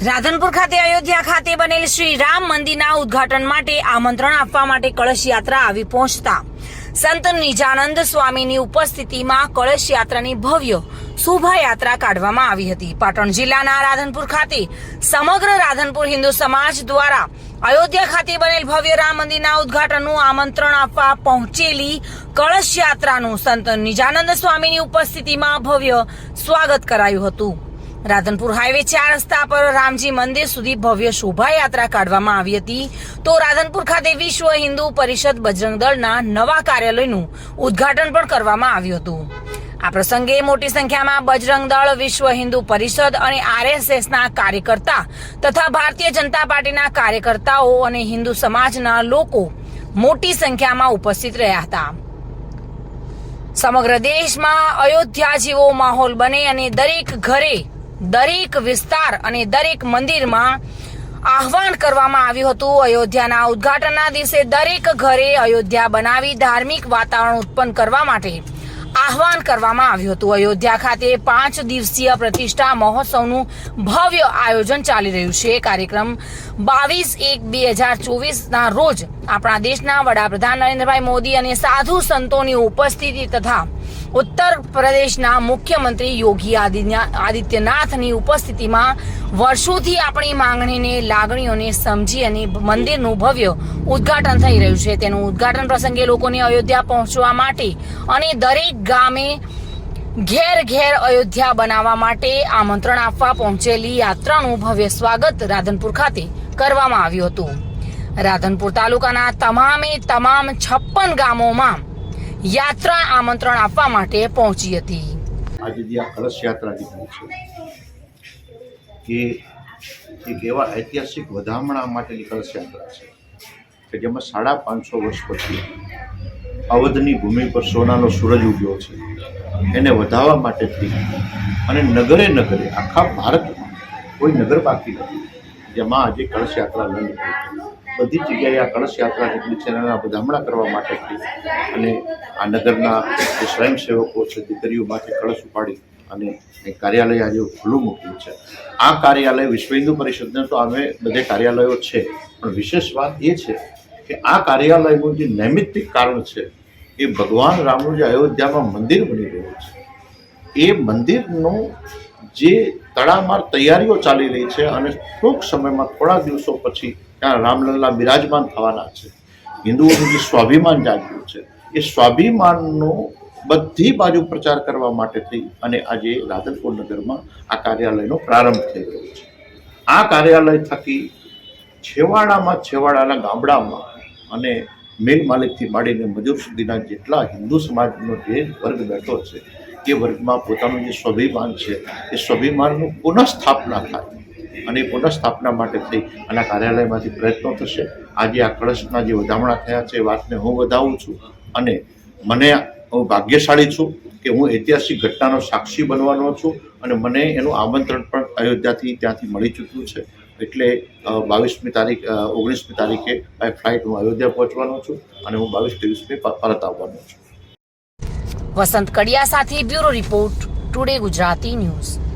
રાધનપુર ખાતે અયોધ્યા ખાતે બનેલ શ્રી રામ મંદિરના ઉદ્ઘાટન માટે આમંત્રણ આપવા માટે કળશ યાત્રા આવી પહોંચતા સંત નિજાનંદ સ્વામીની ઉપસ્થિતિમાં કળશ યાત્રાની ભવ્ય શોભાયાત્રા કાઢવામાં આવી હતી. પાટણ જિલ્લાના રાધનપુર ખાતે સમગ્ર રાધનપુર હિન્દુ સમાજ દ્વારા અયોધ્યા ખાતે બનેલ ભવ્ય રામ મંદિરના ઉદઘાટનનું આમંત્રણ આપવા પહોંચેલી કળશ યાત્રાનું સંત નિજાનંદ સ્વામીની ઉપસ્થિતિમાં ભવ્ય સ્વાગત કરાયું હતું. રાધનપુર હાઈવે ચાર રસ્તા પર રામજી મંદિર સુધી ભવ્ય શોભાયાત્રા કાઢવામાં આવી હતી. તો રાધનપુર ખાતે વિશ્વ હિન્દુ પરિષદ બજરંગ દળના નવા કાર્યાલયનું ઉદ્ઘાટન પણ કરવામાં આવ્યું હતું. આ પ્રસંગે મોટી સંખ્યામાં બજરંગ દળ, વિશ્વ હિન્દુ પરિષદ અને આરએસએસના કાર્યકર્તા તથા ભારતીય જનતા પાર્ટીના કાર્યકર્તાઓ અને હિન્દુ સમાજના લોકો મોટી સંખ્યામાં ઉપસ્થિત રહ્યા હતા. સમગ્ર દેશમાં અયોધ્યા જેવો માહોલ બને અને દરેક ઘરે દરેક વિસ્તાર અને દરેક મંદિરમાં આહવાન કરવામાં આવ્યું હતું. અયોધ્યાના ઉદ્ઘાટનના દિવસે દરેક ઘરે અયોધ્યા બનાવી ધાર્મિક વાતાવરણ ઉત્પન્ન કરવા માટે આહવાન કરવામાં આવ્યું હતું. અયોધ્યા ખાતે પાંચ દિવસીય પ્રતિષ્ઠા મહોત્સવનું ભવ્ય આયોજન ચાલી રહ્યું છે. કાર્યક્રમ બાવીસ એક બે હજાર ચોવીસના રોજ આપણા દેશના વડાપ્રધાન નરેન્દ્રભાઈ મોદી અને સાધુ સંતોની ઉપસ્થિતિ તથા ઉત્તર પ્રદેશના મુખ્યમંત્રી યોગી આદિત્ય- આદિત્યનાથની ઉપસ્થિતિમાં વર્ષોથી આપણી માંગણીને, લાગણીઓને સમજી અને મંદિરનું ભવ્ય ઉદ્ઘાટન થઈ રહ્યું છે. તેનું ઉદ્ઘાટન પ્રસંગે લોકોને અયોધ્યા પહોંચવા માટે અને દરેક ગામે ઘેર ઘેર અયોધ્યા બનાવવા માટે આમંત્રણ આપવા પહોંચેલી યાત્રાનું ભવ્ય સ્વાગત રાધનપુર ખાતે કરવામાં આવ્યું હતું. રાધનપુર તાલુકાના તમામે તમામ છપ્પન ગામોમાં યાત્રા આમંત્રણ આપવા માટે પહોંચી હતી. આજે જે આ કળશ યાત્રા નીકળી છે, કે એક એવા ઐતિહાસિક વધામણા માટેની કળશ યાત્રા છે, કે જેમાં સાડા પાંચસો વર્ષ પછી અવધની ભૂમિ પર સોનાનો સૂરજ ઉગ્યો છે. એને વધાવવા માટેથી અને નગરે નગરે આખા ભારતમાં કોઈ નગર બાકી નથી, જેમાં આજે કળશ યાત્રા નીકળી બધી જગ્યાએ આ કળશ યાત્રા નીકળી છે અને એના વધામણા કરવા માટે અને આ નગરના જે સ્વયંસેવકો છે, દીકરીઓ માટે કળશ ઉપાડી અને એ કાર્યાલય આજે ખુલ્લું મૂક્યું છે. આ કાર્યાલય વિશ્વ હિન્દુ પરિષદને તો અમે બધે કાર્યાલયો છે, પણ વિશેષ વાત એ છે કે આ કાર્યાલયનું જે નૈમિત્તિક કારણ છે, એ ભગવાન રામનું જે અયોધ્યામાં મંદિર બની રહ્યું છે. એ મંદિરનું જે તડામાર તૈયારીઓ ચાલી રહી છે અને ટૂંક સમયમાં થોડા દિવસો પછી ત્યાં રામલલ્લા બિરાજમાન થવાના છે. હિન્દુઓનું જે સ્વાભિમાન જાગ્યું છે, એ સ્વાભિમાનનો બધી બાજુ પ્રચાર કરવા માટે થઈ અને આજે રાધનપુર નગરમાં આ કાર્યાલયનો પ્રારંભ થઈ રહ્યો છે. આ કાર્યાલય થકી છેવાડામાં છેવાડાના ગામડામાં અને મિલ માલિકથી માંડીને મજૂર સુધીના જેટલા હિન્દુ સમાજનો જે વર્ગ બેઠો છે એ વર્ગમાં પોતાનું જે સ્વાભિમાન છે, એ સ્વાભિમાનનું પુનઃસ્થાપના થાય અને એ પુનઃસ્થાપના માટે થઈ અને કાર્યાલયમાંથી પ્રયત્નો થશે. આજે આ કળશના જે વધામણા થયા છે, એ વાતને હું વધાવું છું અને મને હું ભાગ્યશાળી છું કે હું ઐતિહાસિક ઘટનાનો સાક્ષી બનવાનો છું અને મને એનું આમંત્રણ પણ અયોધ્યાથી ત્યાંથી મળી ચૂક્યું છે. એટલે બાવીસમી તારીખ ઓગણીસમી તારીખે બાય ફ્લાઇટ હું અયોધ્યા પહોંચવાનો છું અને હું બાવીસ ત્રેવીસમી પરત આવવાનો છું. વસંત કડિયા સાથે bureau report today Gujarati news.